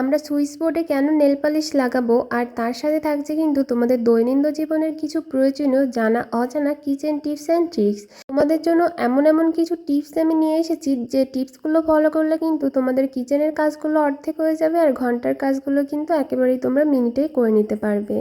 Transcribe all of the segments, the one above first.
আমরা সুইচ বোর্ডে কেন নেল পালিশ লাগাবো? আর তার সাথে থাকছে কিন্তু তোমাদের দৈনন্দিন জীবনের কিছু প্রয়োজনীয় জানা, অজানা কিচেন টিপস অ্যান্ড ট্রিক্স। তোমাদের জন্য এমন এমন কিছু টিপস আমি নিয়ে এসেছি, যে টিপসগুলো ফলো করলে কিন্তু তোমাদের কিচেনের কাজগুলো অর্ধেক হয়ে যাবে আর ঘণ্টার কাজগুলো কিন্তু একেবারেই তোমরা মিনিটেই করে নিতে পারবে।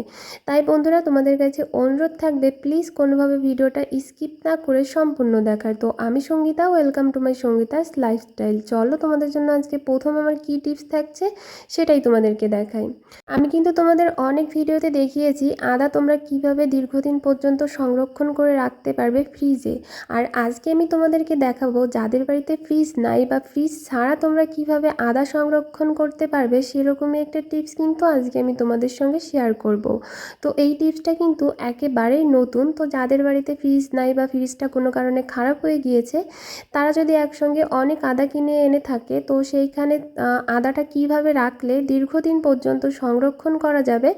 তাই বন্ধুরা, তোমাদের কাছে অনুরোধ থাকবে, প্লিজ কোনোভাবে ভিডিওটা স্কিপ না করে সম্পূর্ণ দেখার। তো আমি Sangeeta, welcome to my Sangeeta's lifestyle. চলো তোমাদের জন্য আজকে প্রথম আমার কী টিপস থাকছে সেটাই তোমাদেরকে দেখাই। আমি কিন্তু তোমাদের অনেক ভিডিওতে দেখিয়েছি, আদা তোমরা কীভাবে দীর্ঘদিন পর্যন্ত সংরক্ষণ করে রাখতে পারবে ফ্রিজে আর আজকে আমি তোমাদেরকে দেখাবো, যাদের বাড়িতে ফ্রিজ নাই বা ফ্রিজ ছাড়া তোমরা কীভাবে আদা সংরক্ষণ করতে পারবে, সেরকমই একটা টিপস কিন্তু আজকে আমি তোমাদের সঙ্গে শেয়ার করব। তো এই টিপসটা কিন্তু একেবারেই নতুন। তো যাদের বাড়িতে ফ্রিজ নাই বা ফ্রিজটা কোনো কারণে খারাপ হয়ে গিয়েছে, তারা যদি একসঙ্গে অনেক আদা কিনে এনে থাকে, তো সেইখানে আদাটা কীভাবে রাখলে দীর্ঘদিন পর্যন্ত সংরক্ষণ করা যাবে,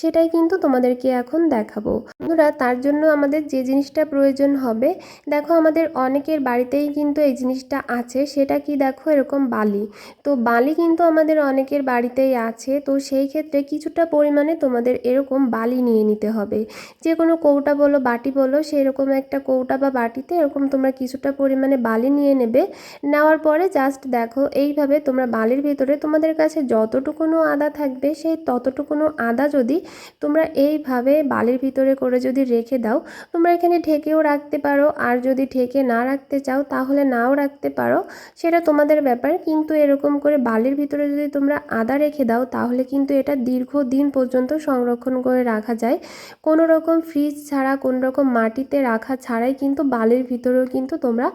সেটাই কিন্তু তোমাদেরকে এখন দেখাবো। বন্ধুরা, তার জন্য আমাদের যে জিনিসটা প্রয়োজন হবে, দেখো আমাদের অনেকের বাড়িতেই কিন্তু এই জিনিসটা আছে, সেটা কি দেখো এরকম বালি। তো বালি কিন্তু আমাদের অনেকের বাড়িতেই আছে, তো সেই ক্ষেত্রে কিছুটা পরিমাণে তোমাদের এরকম বালি নিয়ে নিতে হবে। যে কোনো কৌটা বলো, বাটি বলো, সেরকম একটা কৌটা বা বাটিতে এরকম তোমরা কিছুটা পরিমাণে বালি নিয়ে নেবে, নেওয়ার পরে জাস্ট দেখো, এইভাবে তোমরা বালির ভিতরে তোমাদের কাছে যতটুকুনো আদা থাকবে, সেই ততটুকুনো আদা যদি তোমরা এইভাবে বালির ভিতরে করে যদি রেখে দাও, তোমরা এখানে ঢেকেও রাখতে পারো। আর যদি ঢেকে না রাখতে চাও, তাহলে নাও রাখতে পারো। সেটা তোমাদের ব্যাপার। কিন্তু এরকম করে বালির ভিতরে যদি তোমরা আদা রেখে দাও, তাহলে কিন্তু এটা দীর্ঘ দিন পর্যন্ত সংরক্ষণ করে রাখা যায়। কোনো রকম ফ্রিজ ছাড়া কোনো রকম মাটিতে রাখা ছাড়াই কিন্তু বালির ভিতরেও কিন্তু তোমরা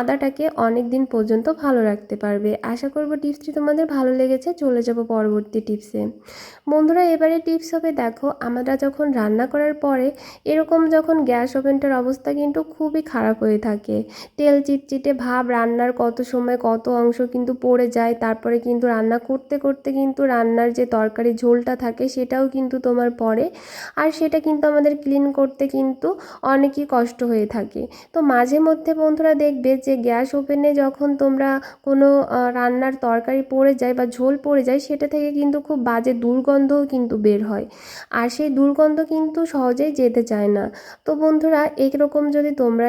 আদাটাকে অনেক দিন পর্যন্ত ভালো রাখতে পারবে। আশা করব টিপসটি তোমাদের ভালো লেগেছে। চলে যাব পরবর্তী টিপসে বন্ধুরা, এবারে টিপস হবে, দেখো, আমরা যখন রান্না করার পরে এরকম যখন গ্যাস ওভেনটার অবস্থা কিন্তু খুবই খারাপ হয়ে থাকে। তেল চিটচিটে ভাব, রান্নার কত সময় কত অংশ কিন্তু পড়ে যায়, তারপরে কিন্তু রান্না করতে করতে কিন্তু রান্নার যে তরকারি ঝোলটা থাকে সেটাও কিন্তু তোমার পড়ে। আর সেটা কিন্তু আমাদের ক্লিন করতে কিন্তু অনেকই কষ্ট হয়ে থাকে। তো মাঝে মধ্যে বন্ধুরা দেখবে যে গ্যাস ওভেনে যখন তোমরা কোনো রান্নার তরকারি পড়ে যায় বা ঝোল পড়ে যায় সেটা থেকে কিন্তু খুব বাজে দুর্গন্ধও কিন্তু বের হয়। আর সেই দুর্গন্ধ কিন্তু সহজেই যেতে চায় না। তো বন্ধুরা এইরকম যদি তোমরা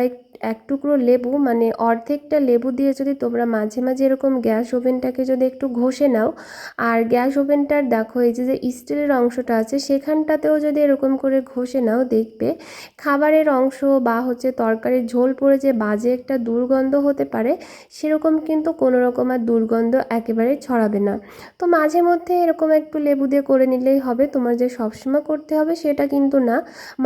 এক টুকরো লেবু মানে অর্ধেকটা লেবু দিয়ে যদি তোমরা মাঝে মাঝে এরকম গ্যাস ওভেনটাকে যদি একটু ঘষে নাও, আর গ্যাস ওভেনটার দেখো এই যে যে স্টিলের অংশটা আছে, সেখানটাতেও যদি এরকম করে ঘষে নাও, দেখবে খাবারের অংশ বা হচ্ছে তরকারির ঝোল পড়ে যে বাজে একটা দুর্গন্ধ হতে পারে, সেরকম কিন্তু কোনো রকম আর দুর্গন্ধ একেবারে ছড়াবে না। তো মাঝে মধ্যে এরকম একটু লেবু দিয়ে করে নিলেই হবে, তোমার যে সবসময় করতে হবে সেটা কিন্তু না।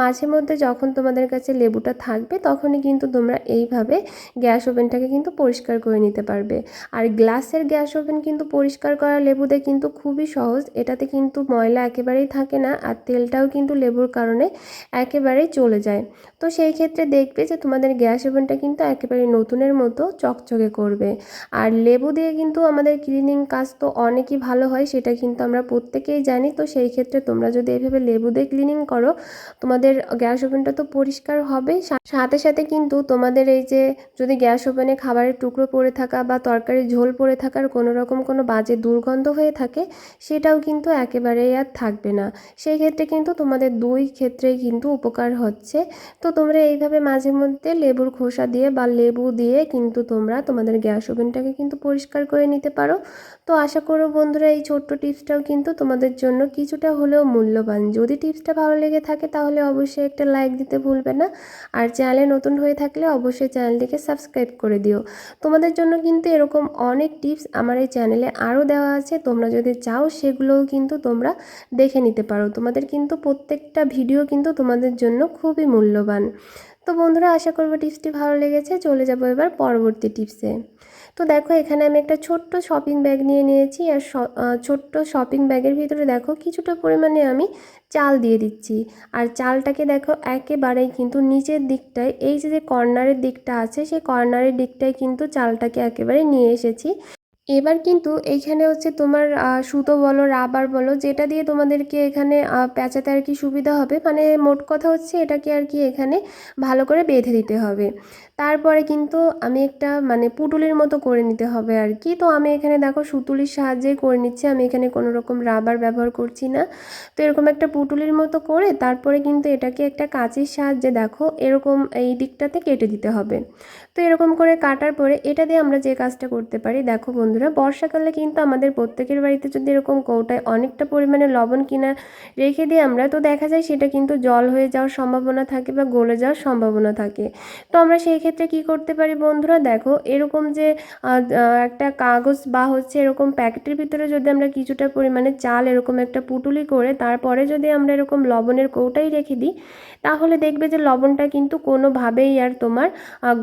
মাঝে মধ্যে যখন তোমাদের কাছে লেবুটা থাকবে, তখনই কিন্তু তোমরা এইভাবে গ্যাস ওভেনটাকে কিন্তু পরিষ্কার করে নিতে পারবে। আর গ্লাসের গ্যাস ওভেন কিন্তু পরিষ্কার করা লেবুতে কিন্তু খুবই সহজ। এটাতে কিন্তু ময়লা একেবারেই থাকে না আর তেলটাও কিন্তু লেবুর কারণে একেবারেই চলে যায়। তো সেই ক্ষেত্রে দেখবে যে তোমাদের গ্যাস ওভেনটা কিন্তু একেবারে নতুনের মতো চকচকে করবে। আর লেবু দিয়ে কিন্তু আমাদের ক্লিনিং কাজ তো অনেকই ভালো হয়, সেটা কিন্তু আমরা প্রত্যেকেই জানি। তো সেই ক্ষেত্রে তোমরা যদি এইভাবে লেবু দিয়ে ক্লিনিং করো, তোমাদের গ্যাস ওভেনটা তো পরিষ্কার হবে সাথে সাথে কিন্তু তোমাদের এই যে যদি গ্যাস ওভেনে খাবারের টুকরো পড়ে থাকা বা তরকারির ঝোল পড়ে থাকার কোনো রকম কোনো বাজে দুর্গন্ধ হয়ে থাকে, সেটাও কিন্তু একেবারেই আর থাকবে না। সেই ক্ষেত্রে কিন্তু তোমাদের দুই ক্ষেত্রেই কিন্তু উপকার হচ্ছে। তো তোমরা এইভাবে মাঝে মধ্যে লেবুর খোসা দিয়ে বা লেবু দিয়ে কিন্তু তোমরা তোমাদের গ্যাস ওভেনটাকে কিন্তু পরিষ্কার করে নিতে পারো। তো আশা করো বন্ধুরা, এই ছোট্ট টিপসটাও কিন্তু তোমাদের জন্য কিছুটা হলেও মূল্যবান। যদি টিপসটা ভালো লেগে থাকে, তাহলে অবশ্যই একটা লাইক দিতে ভুলবে না। আর চ্যানেলে নতুন হয়ে থাকলে অবশ্যই চ্যানেলটিকে সাবস্ক্রাইব করে দিও। তোমাদের জন্য কিন্তু এরকম অনেক টিপস আমার এই চ্যানেলে আরও দেওয়া আছে। তোমরা যদি চাও সেগুলোও কিন্তু তোমরা দেখে নিতে পারো। তোমাদের কিন্তু প্রত্যেকটা ভিডিও কিন্তু তোমাদের জন্য খুবই মূল্যবান। তো বন্ধুরা, আশা করব টিপসটি ভালো লেগেছে। চলে যাব এবার পরবর্তী টিপসে। তো দেখো, এখানে আমি একটা ছোট্ট শপিং ব্যাগ নিয়ে নিয়েছি আর ছোট্ট শপিং ব্যাগের ভিতরে দেখো কিছুটা পরিমাণে আমি চাল দিয়ে দিচ্ছি। আর চালটাকে দেখো একেবারেই কিন্তু নিচের দিকটায়, এই যে যে কর্নারের দিকটা আছে, সেই কর্নারের দিকটায় কিন্তু চালটাকে একেবারে নিয়ে এসেছি। এবার কিন্তু এইখানে হচ্ছে তোমার সুতো বলো, রাবার বলো, যেটা দিয়ে তোমাদেরকে এখানে প্যাঁচাতে আর কি সুবিধা হবে মানে মোট কথা হচ্ছে এটাকে আর কি এখানে ভালো করে বেঁধে দিতে হবে। তারপরে কিন্তু আমি একটা মানে পুটুলির মতো করে নিতে হবে আর কি। তো আমি এখানে দেখো সুতুলির সাহায্যেই করে নিচ্ছি। আমি এখানে কোনো রকম রাবার ব্যবহার করছি না। তো এরকম একটা পুটুলির মতো করে তারপরে কিন্তু এটাকে একটা কাঁচির সাহায্যে দেখো এরকম এই দিকটাতে কেটে দিতে হবে। তো এরকম করে কাটার পরে এটা দিয়ে আমরা যে কাজটা করতে পারি, দেখো বন্ধুরা, বর্ষাকালে কিন্তু আমাদের প্রত্যেকের বাড়িতে যদি এরকম কৌটায় অনেকটা পরিমাণে লবণ কিনা রেখে দিই আমরা, তো দেখা যায় সেটা কিন্তু জল হয়ে যাওয়ার সম্ভাবনা থাকে বা গলে যাওয়ার সম্ভাবনা থাকে। তো আমরা সেই ক্ষেত্রে কি করতে পারি বন্ধুরা? দেখো, এরকম যে একটা কাগজ বা হচ্ছে এরকম প্যাকেটের ভিতরে যদি আমরা কিছুটা পরিমাণে চাল এরকম একটা পুটুলি করে, তারপরে যদি আমরা এরকম লবণের কৌটাই রেখে দিই তাহলে দেখবে যে লবণটা কিন্তু কোনোভাবেই আর তোমার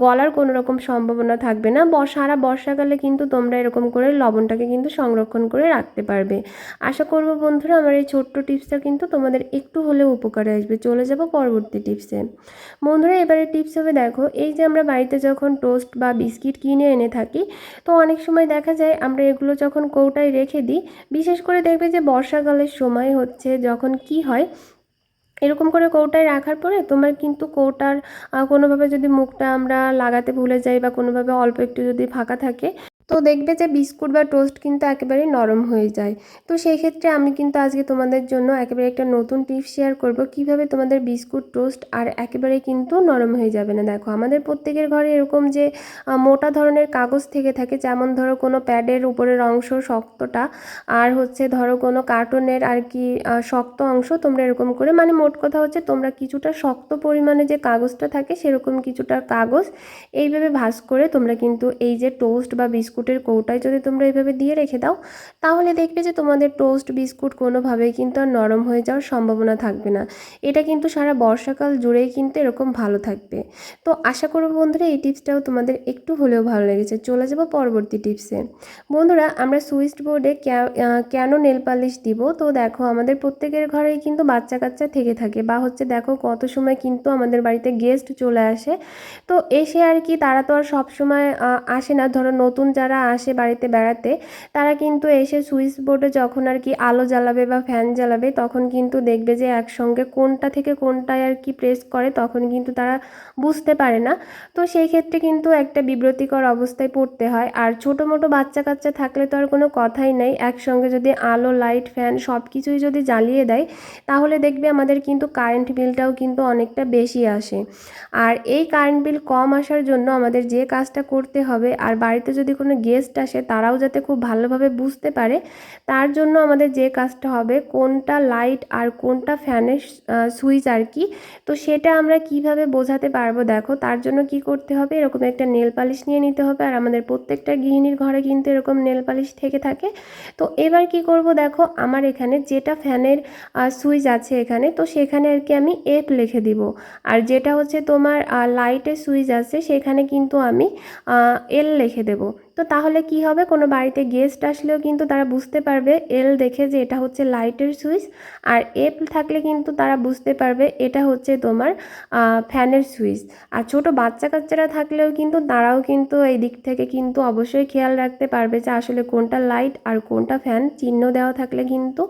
গলার কোনো রকম সম্ভাবনা থাকবে না। সারা বর্ষাকালে কিন্তু তোমরা এরকম করে লবণটাকে কিন্তু সংরক্ষণ করে রাখতে পারবে। আশা করব বন্ধুরা আমার এই ছোট্ট টিপসটা কিন্তু তোমাদের একটু হলেও উপকারে আসবে। চলে যাব পরবর্তী টিপসে। বন্ধুরা, এবারে টিপস হবে দেখো, এই যে আমরা বাড়িতে যখন টোস্ট বা বিস্কিট কিনে এনে থাকি, তো অনেক সময় দেখা যায় আমরা এগুলো যখন কৌটায় রেখে দিই, বিশেষ করে দেখবে যে বর্ষাকালের সময় হচ্ছে যখন কি হয় এরকম করে কৌটায় রাখার পরে তোমার কিন্তু কৌটার কোনোভাবে যদি মুখটা আমরা লাগাতে ভুলে যাই বা কোনোভাবে অল্প একটু যদি ফাঁকা থাকে তো দেখবে যে বিস্কুট বা টোস্ট কিন্তু একেবারে নরম হয়ে যায়। তো সেই ক্ষেত্রে আমি কিন্তু আজকে তোমাদের জন্য একেবারে একটা নতুন টিপস শেয়ার করব, কীভাবে তোমাদের বিস্কুট, টোস্ট আর একেবারে কিন্তু নরম হয়ে যাবে না। দেখো, আমাদের প্রত্যেকের ঘরে এরকম যে মোটা ধরনের কাগজ থেকে থাকে, যেমন ধরো কোনো প্যাডের উপরের অংশ শক্তটা, আর হচ্ছে ধরো কোনো কার্টুনের আর কি শক্ত অংশ তোমরা এরকম করে মানে মোট কথা হচ্ছে তোমরা কিছুটা শক্ত পরিমাণে যে কাগজটা থাকে, সেরকম কিছুটা কাগজ এইভাবে ভাস করে তোমরা কিন্তু এই যে টোস্ট বা বিস্কুট বিস্কুটের কৌটায় যদি তোমরা এইভাবে দিয়ে রেখে দাও, তাহলে দেখবে যে তোমাদের টোস্ট বিস্কুট কোনোভাবেই কিন্তু আর নরম হয়ে যাওয়ার সম্ভাবনা থাকবে না। এটা কিন্তু সারা বর্ষাকাল জুড়েই কিন্তু এরকম ভালো থাকবে। তো আশা করব বন্ধুরা এই টিপসটাও তোমাদের একটু হলেও ভালো লেগেছে। চলে যাব পরবর্তী টিপসে। বন্ধুরা আমরা সুইচ বোর্ডে কেন নেল পালিশ দিব? তো দেখো আমাদের প্রত্যেকের ঘরেই কিন্তু বাচ্চা কাচ্চা থেকে থাকে বা হচ্ছে দেখো কত সময় কিন্তু আমাদের বাড়িতে গেস্ট চলে আসে। তো এসে আর কি তারা তো আর সবসময় আসে না। ধরো নতুন যারা যারা আসে বাড়িতে বেড়াতে, তারা কিন্তু এসে সুইচ বোর্ডে যখন আর কি আলো জ্বালাবে বা ফ্যান জ্বালাবে, তখন কিন্তু দেখবে যে একসঙ্গে কোনটা থেকে কোনটায় আর কি প্রেস করে, তখন কিন্তু তারা বুঝতে পারে না। তো সেই ক্ষেত্রে কিন্তু একটা বিব্রতিকর অবস্থায় পড়তে হয়। আর ছোটো মোটো বাচ্চা কাচ্চা থাকলে তো আর কোনো কথাই নেই। একসঙ্গে যদি আলো, লাইট, ফ্যান সব কিছুই যদি জ্বালিয়ে দেয়, তাহলে দেখবে আমাদের কিন্তু কারেন্ট বিলটাও কিন্তু অনেকটা বেশি আসে। আর এই কারেন্ট বিল কম আসার জন্য আমাদের যে কাজটা করতে হবে, আর বাড়িতে যদি কোনো গেস্ট আসে, তারাও যাতে খুব ভালোভাবে বুঝতে পারে তার জন্য আমাদের যে কাজটা হবে, কোনটা লাইট আর কোনটা ফ্যানের সুইচ আর কি, তো সেটা আমরা কীভাবে বোঝাতে পারব দেখো, তার জন্য কি করতে হবে, এরকম একটা নেল পালিশ নিয়ে নিতে হবে আর আমাদের প্রত্যেকটা গৃহিণীর ঘরে কিন্তু এরকম নেল পালিশ থেকে থাকে। তো এবার কি করব দেখো, আমার এখানে যেটা ফ্যানের সুইচ আছে এখানে, তো সেখানে আর কি আমি এফ লিখে দিব। আর যেটা হচ্ছে তোমার লাইটের সুইচ আছে, সেখানে কিন্তু আমি এল লিখে দেব। তো তাহলে কি হবে? কোনো বাড়িতে গেস্ট আসলেও কিন্তু তারা বুঝতে পারবে এল দেখে যে এটা হচ্ছে লাইটের সুইচ আর এফ থাকলে কিন্তু তারা বুঝতে পারবে এটা হচ্ছে তোমার ফ্যানের সুইচ আর ছোট বাচ্চা কাচ্চারা থাকলেও কিন্তু তারাও কিন্তু এই দিক থেকে কিন্তু অবশ্যই খেয়াল রাখতে পারবে যে আসলে কোনটা লাইট আর কোনটা ফ্যান চিহ্ন দেওয়া থাকলে কিন্তু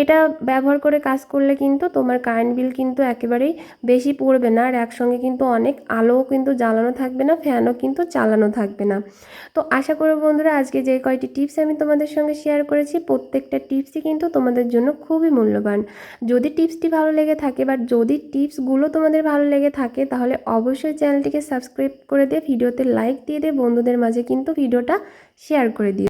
এটা ব্যবহার করে কাজ করলে কিন্তু তোমার কারেন্ট বিল কিন্তু একেবারেই বেশি পড়বে না আর একসঙ্গে কিন্তু অনেক আলোও কিন্তু জ্বালানো থাকবে না ফ্যানও কিন্তু চালানো থাকবে না। তো আশা করব বন্ধুরা, আজকে যে কয়টি টিপস আমি তোমাদের সঙ্গে শেয়ার করেছি, প্রত্যেকটা টিপসই কিন্তু তোমাদের জন্য খুবই মূল্যবান। যদি টিপসটি ভালো লেগে থাকে বা যদি টিপসগুলো তোমাদের ভালো লেগে থাকে, তাহলে অবশ্যই চ্যানেলটিকে সাবস্ক্রাইব করে দিয়ে, ভিডিওতে লাইক দিয়ে দিয়ে বন্ধুদের মাঝে কিন্তু ভিডিওটা শেয়ার করে দিও।